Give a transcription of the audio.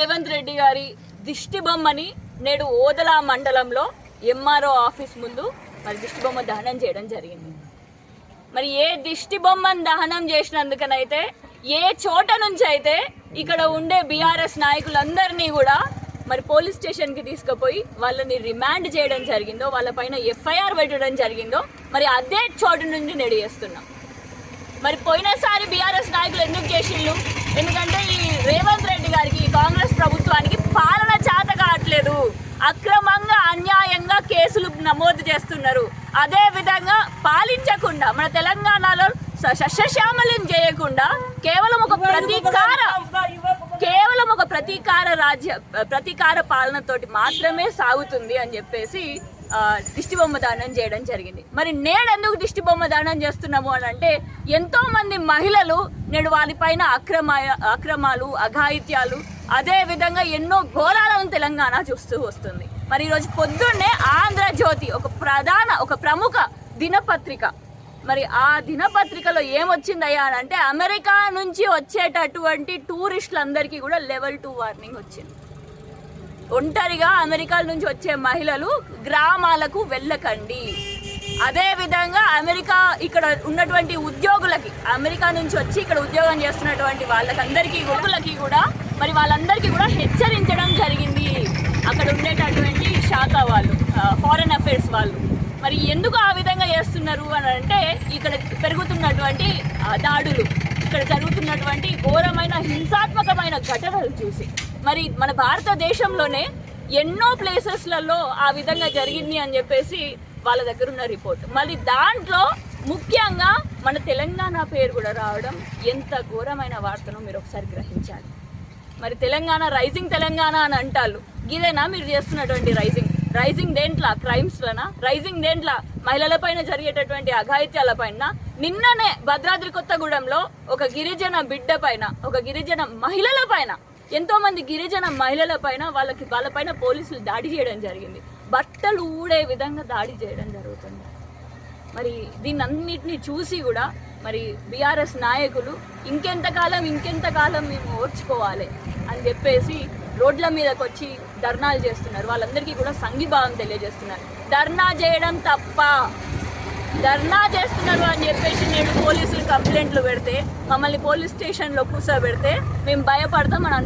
రేవంత్ రెడ్డి గారి దిష్టి బొమ్మని నేడు ఓదల మండలంలో ఎంఆర్ఓ ఆఫీస్ ముందు మరి దిష్టి బొమ్మ దహనం చేయడం జరిగింది. మరి ఏ దిష్టి బొమ్మను దహనం చేసినందుకనైతే ఏ చోట నుంచి అయితే ఇక్కడ ఉండే బీఆర్ఎస్ నాయకులందరినీ కూడా మరి పోలీస్ స్టేషన్కి తీసుకుపోయి వాళ్ళని రిమాండ్ చేయడం జరిగిందో వాళ్ళపైన ఎఫ్ఐఆర్ పెట్టడం జరిగిందో మరి అదే చోటు నుండి నేడు చేస్తున్నాం. మరి పోయినసారి బీఆర్ఎస్ నాయకులు ఎందుకు చేసిండ్రు? ఎందుకంటే ఈ రేవంత్ రెడ్డి గారికి కాంగ్రెస్ ప్రభుత్వానికి పాలన చేత కావట్లేదు. అక్రమంగా అన్యాయంగా కేసులు నమోదు చేస్తున్నారు. అదే విధంగా పాలించకుండా మన తెలంగాణలో సస్యశ్యామలం చేయకుండా కేవలం ఒక ప్రతీకార కేవలం ఒక ప్రతీకార రాజ్య ప్రతీకార పాలనతోటి మాత్రమే సాగుతుంది అని చెప్పేసి దిష్టి బొమ్మ దానం చేయడం జరిగింది. మరి నేడు ఎందుకు దిష్టి బొమ్మ దానం చేస్తున్నాము అని అంటే ఎంతో మంది మహిళలు నేడు వారిపైన అక్రమ అక్రమాలు అఘాయిత్యాలు అదే విధంగా ఎన్నో ఘోరాలను తెలంగాణ చూస్తూ వస్తుంది. మరి ఈరోజు పొద్దున్నే ఆంధ్రజ్యోతి ఒక ప్రధాన ఒక ప్రముఖ దినపత్రిక. మరి ఆ దినపత్రికలో ఏమొచ్చిందయ్యా అని అంటే అమెరికా నుంచి వచ్చేటటువంటి టూరిస్టులందరికీ కూడా లెవెల్ టూ వార్నింగ్ వచ్చింది. ఒంటరిగా అమెరికా నుంచి వచ్చే మహిళలు గ్రామాలకు వెళ్ళకండి. అదే విధంగా అమెరికా ఇక్కడ ఉన్నటువంటి ఉద్యోగులకి అమెరికా నుంచి వచ్చి ఇక్కడ ఉద్యోగం చేస్తున్నటువంటి వాళ్ళకందరికీ ఉద్యోగులకి కూడా మరి వాళ్ళందరికీ కూడా హెచ్చరించడం జరిగింది. అక్కడ ఉండేటటువంటి శాఖ వాళ్ళు ఫారెన్ అఫైర్స్ వాళ్ళు. మరి ఎందుకు ఆ విధంగా చేస్తున్నారు అని అంటే ఇక్కడ పెరుగుతున్నటువంటి దాడులు ఇక్కడ జరుగుతున్నటువంటి ఘోరమైన హింసాత్మకమైన ఘటనలు చూసి. మరి మన భారతదేశంలోనే ఎన్నో ప్లేసెస్లలో ఆ విధంగా జరిగింది అని చెప్పేసి వాళ్ళ దగ్గర ఉన్న రిపోర్ట్. మళ్ళీ దాంట్లో ముఖ్యంగా మన తెలంగాణ పేరు కూడా రావడం ఎంత ఘోరమైన వార్తను మీరు ఒకసారి గ్రహించాలి. మరి తెలంగాణ రైజింగ్ తెలంగాణ అని అంటారు. ఇదేనా మీరు చేస్తున్నటువంటి రైజింగ్ రైజింగ్ దేంట్లో? క్రైమ్స్లనా రైజింగ్ దేంట్ల? మహిళలపైన జరిగేటటువంటి అఘాయిత్యాల పైన? నిన్ననే భద్రాద్రి కొత్తగూడెంలో ఒక గిరిజన బిడ్డ పైన ఒక గిరిజన మహిళల పైన ఎంతో మంది గిరిజన మహిళల పైన వాళ్ళకి వాళ్ళపైన పోలీసులు దాడి చేయడం జరిగింది. బట్టలు ఊడే విధంగా దాడి చేయడం జరుగుతుంది. మరి దీన్ని చూసి కూడా మరి బీఆర్ఎస్ నాయకులు ఇంకెంతకాలం ఇంకెంతకాలం మేము ఓర్చుకోవాలి అని చెప్పేసి రోడ్ల మీదకి వచ్చి ధర్నాలు చేస్తున్నారు. వాళ్ళందరికీ కూడా సంఘీభావం తెలియజేస్తున్నారు. ధర్నా చేయడం తప్ప ధర్నా చేస్తున్నారు అని చెప్పేసి నేడు పోలీసులు కంప్లైంట్లు పెడితే మమ్మల్ని పోలీస్ స్టేషన్లో కూర్చోబెడితే మేము భయపడతాం అని